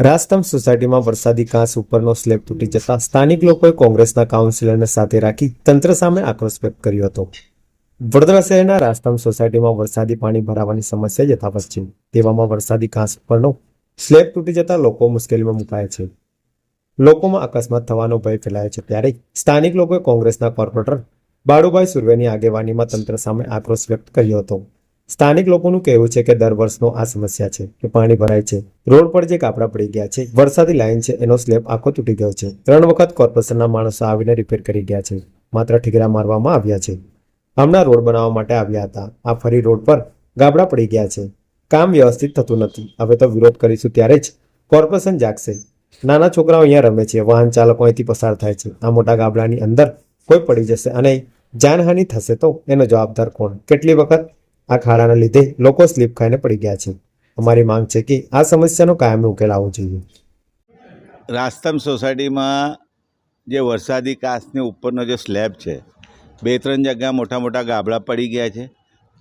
રાસ્તમ સોસાયટીમાં વરસાદી કાંસ ઉપરનો સ્લેબ તૂટી જતા સ્થાનિક લોકોએ કોંગ્રેસના કાઉન્સિલરને સાથે રાખી તંત્ર સામે આક્રોશ વ્યક્ત કર્યો હતો. વડોદરા શહેરના રાસ્તમ સોસાયટીમાં વરસાદી પાણી ભરાવાની સમસ્યા યથાવત છે. તેવામાં વરસાદી કાંસ ઉપરનો સ્લેબ તૂટી જતા લોકો મુશ્કેલીમાં મુકાયા છે. લોકોમાં અકસ્માત થવાનો ભય ફેલાયો છે ત્યારે સ્થાનિક લોકોએ કોંગ્રેસના કોર્પોરેટર બાળુભાઈ સુર્વેની આગેવાનીમાં તંત્ર સામે આક્રોશ વ્યક્ત કર્યો હતો. સ્થાનિક લોકોનું કહેવું છે કે દર વર્ષનો આ સમસ્યા છે કે પાણી ભરાય છે. રોડ પર જે કાપડા પડી ગયા છે, વરસાદી લાઈન છે, એનો સ્લેબ આખો તૂટી ગયો છે. ત્રણ વખત કોર્પોરેશનના માણસો આવીને રિપેર કરી ગયા છે. માત્ર ઠીકરા મારવામાં આવ્યા છે. હમણાં રોડ બનાવવા માટે આવ્યા હતા. આ ફરી રોડ પર ગાબડા પડી ગયા છે. કામ વ્યવસ્થિત થતું નથી. હવે તો વિરોધ કરીશું ત્યારે જ કોર્પોરેશન જાગશે. નાના છોકરાઓ અહીંયા રમે છે. વાહન ચાલકો અહીંથી પસાર થાય છે. આ મોટા ગાબડાની અંદર કોઈ પડી જશે અને જાનહાનિ થશે તો એનો જવાબદાર કોણ? કેટલી વખત આ ખાડાના લીધે લોકો સ્લીપ ખાઈને પડી ગયા છે. અમારી માંગ છે કે આ સમસ્યાનો કાયમી ઉકેલ આવવો જોઈએ. રાસ્તમ સોસાયટીમાં જે વરસાદી કાચની ઉપરનો જે સ્લેબ છે, બે ત્રણ જગ્યા મોટા મોટા ગાબડા પડી ગયા છે,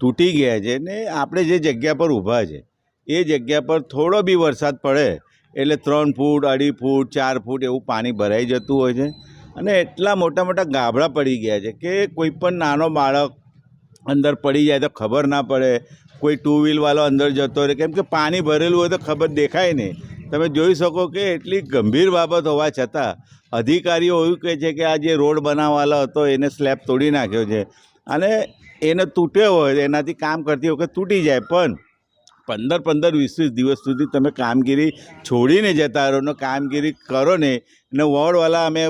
તૂટી ગયા છે ને આપણે જે જગ્યા પર ઊભા છે, એ જગ્યા પર થોડો બી વરસાદ પડે એટલે ત્રણ ફૂટ, અઢી ફૂટ, ચાર ફૂટ એવું પાણી ભરાઈ જતું હોય છે અને એટલા મોટા મોટા ગાબડા પડી ગયા છે કે કોઈ પણ નાનો બાળક અંદર પડી જાય તો ખબર ના પડે. કોઈ ટુ વ્હીલવાળો અંદર જતો રહે. કેમ કે પાણી ભરેલું હોય તો ખબર દેખાય નહીં. તમે જોઈ શકો કે એટલી ગંભીર બાબત હોવા છતાં અધિકારીઓ એવું કહે છે કે આ જે રોડ બનાવવાલો હતો એને સ્લેબ તોડી નાખ્યો છે. અને એને તૂટ્યો હોય એનાથી કામ કરતી વખત તૂટી જાય. પણ પંદર પંદર વીસ વીસ દિવસ સુધી તમે કામગીરી છોડીને જતા રહો ને કામગીરી કરો ને વોર્ડવાળા અમે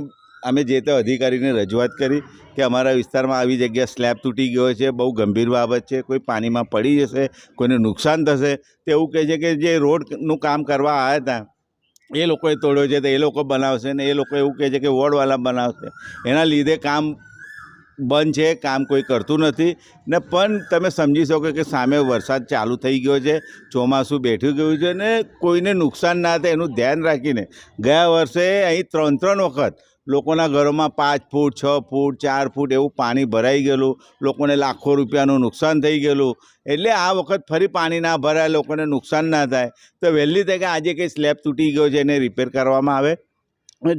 અમે જે તે અધિકારીને રજૂઆત કરી કે અમારા વિસ્તારમાં આવી જગ્યા સ્લેબ તૂટી ગયો છે, બહુ ગંભીર બાબત છે, કોઈ પાણીમાં પડી જશે, કોઈને નુકસાન થશે તેવું કહે છે કે જે રોડનું કામ કરવા આવ્યા હતા, એ લોકોએ તોડ્યો છે, તો એ લોકો બનાવશે ને એ લોકો એવું કહે છે કે વોર્ડવાલા બનાવશે. એના લીધે કામ બંધ છે, કામ કોઈ કરતું નથી, ને પણ તમે સમજી શકો કે સામે વરસાદ ચાલુ થઈ ગયો છે, ચોમાસું બેઠું ગયું છે, ને કોઈને નુકસાન ના થાય એનું ધ્યાન રાખીને ગયા વર્ષે અહીં ત્રણ ત્રણ વખત લોકોના ઘરોમાં પાંચ ફૂટ છ ફૂટ ચાર ફૂટ એવું પાણી ભરાઈ ગયેલું. લોકોને લાખો રૂપિયાનું નુકસાન થઈ ગયેલું. એટલે આ વખત ફરી પાણી ના ભરાય લોકોને નુકસાન ના થાય. તો વહેલી તકે આજે કંઈ સ્લેબ તૂટી ગયો છે એને રિપેર કરવામાં આવે.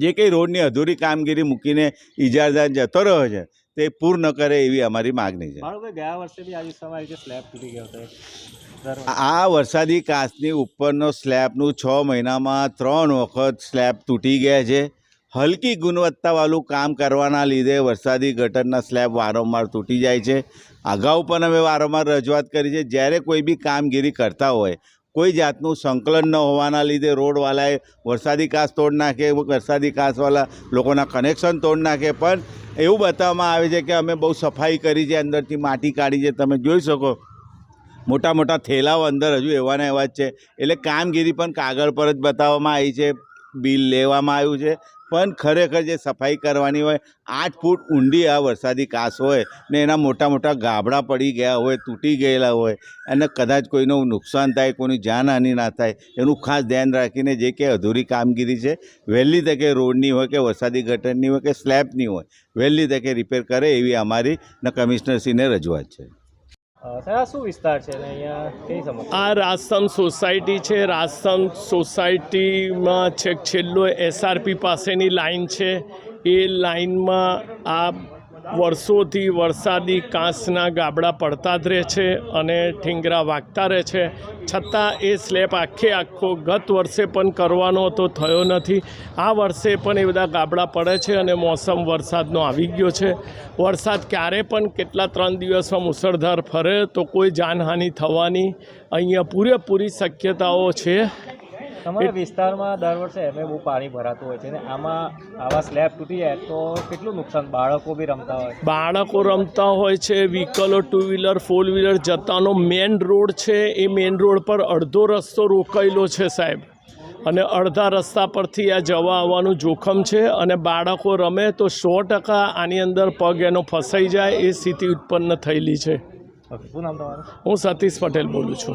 જે કંઈ રોડની અધૂરી કામગીરી મૂકીને ઇજારદાર જતો રહ્યો છે તે પૂર્ણ કરે એવી અમારી માગણી છે. ગયા વર્ષે બી આ વિસ્તારમાં રીતે સ્લેબ તૂટી ગયો હતો? આ વરસાદી કાચની ઉપરનો સ્લેબનું છ મહિનામાં ત્રણ વખત સ્લેબ તૂટી ગયા છે. હલકી ગુણવત્તાવાળું કામ કરવાના લીધે વરસાદી ગટરના સ્લેબ વારંવાર તૂટી જાય છે. અગાઉ પણ અમે વારંવાર રજૂઆત કરી છે, જ્યારે કોઈ બી કામગીરી કરતા હોય, કોઈ જાતનું સંકલન ન હોવાના લીધે રોડવાલાએ વરસાદી કાસ તોડ નાખે, વરસાદી કાસવાળા લોકોના કનેક્શન તોડ નાખે. પણ એવું બતાવવામાં આવે છે કે અમે બહુ સફાઈ કરી છે, અંદરથી માટી કાઢી છે. તમે જોઈ શકો, મોટા મોટા થેલાઓ અંદર હજુ એવાના એવા જ છે. એટલે કામગીરી પણ કાગળ પર જ બતાવવામાં આવી છે. બિલ લેવામાં આવ્યું છે. પણ ખરેખર જે સફાઈ કરવાની હોય, આઠ ફૂટ ઊંડી આ વરસાદી કાસ હોય ને એના મોટા મોટા ગાબડા પડી ગયા હોય, તૂટી ગયેલા હોય અને કદાચ કોઈનું નુકસાન થાય, કોઈની જાનહાનિ ના થાય, એનું ખાસ ધ્યાન રાખીને જે કે અધૂરી કામગીરી છે, વહેલી તકે રોડની હોય કે વરસાદી ગટરની હોય કે સ્લેબની હોય, વહેલી તકે રિપેર કરે એવી અમારી ને કમિશનરશ્રીને રજૂઆત છે. આ રાજસમ સોસાયટી છે. રાજસમ સોસાયટીમાં છેક છેલ્લો એસઆરપી પાસેની લાઇન છે. એ લાઈનમાં આ વર્ષોથી વરસાદી કાંસના ગાબડા પડતા જ રહે છે અને ઠીંગરા વાગતા રહે છે. છતાં એ સ્લેબ આખે આખો ગત વર્ષે પણ કરવાનો તો થયો નથી. આ વર્ષે પણ એ બધા ગાબડા પડે છે અને મોસમ વરસાદનો આવી ગયો છે. વરસાદ ક્યારે પણ કેટલા ત્રણ દિવસમાં મુસળધાર ફરે તો કોઈ જાનહાનિ થવાની અહીંયા પૂરેપૂરી શક્યતાઓ છે. તમારા વિસ્તારમાં દર વર્ષે એમ બહુ પાણી ભરાતું હોય છે ને આમાં આવા સ્લેબ તૂટી જાય તો કેટલું નુકસાન? બાળકો બી રમતા હોય. બાળકો રમતા હોય છે વ્હીકલો ટુ વ્હીલર ફોર વ્હીલર જતાનો મેન રોડ છે એ મેન રોડ પર અડધો રસ્તો રોકાયેલો છે સાહેબ. અને અડધા રસ્તા પરથી આ જવા આવવાનું જોખમ છે અને બાળકો રમે તો સો ટકા આની અંદર પગ એનો ફસાઈ જાય એ સ્થિતિ ઉત્પન્ન થયેલી છે. હું સતીશ પટેલ બોલું છું.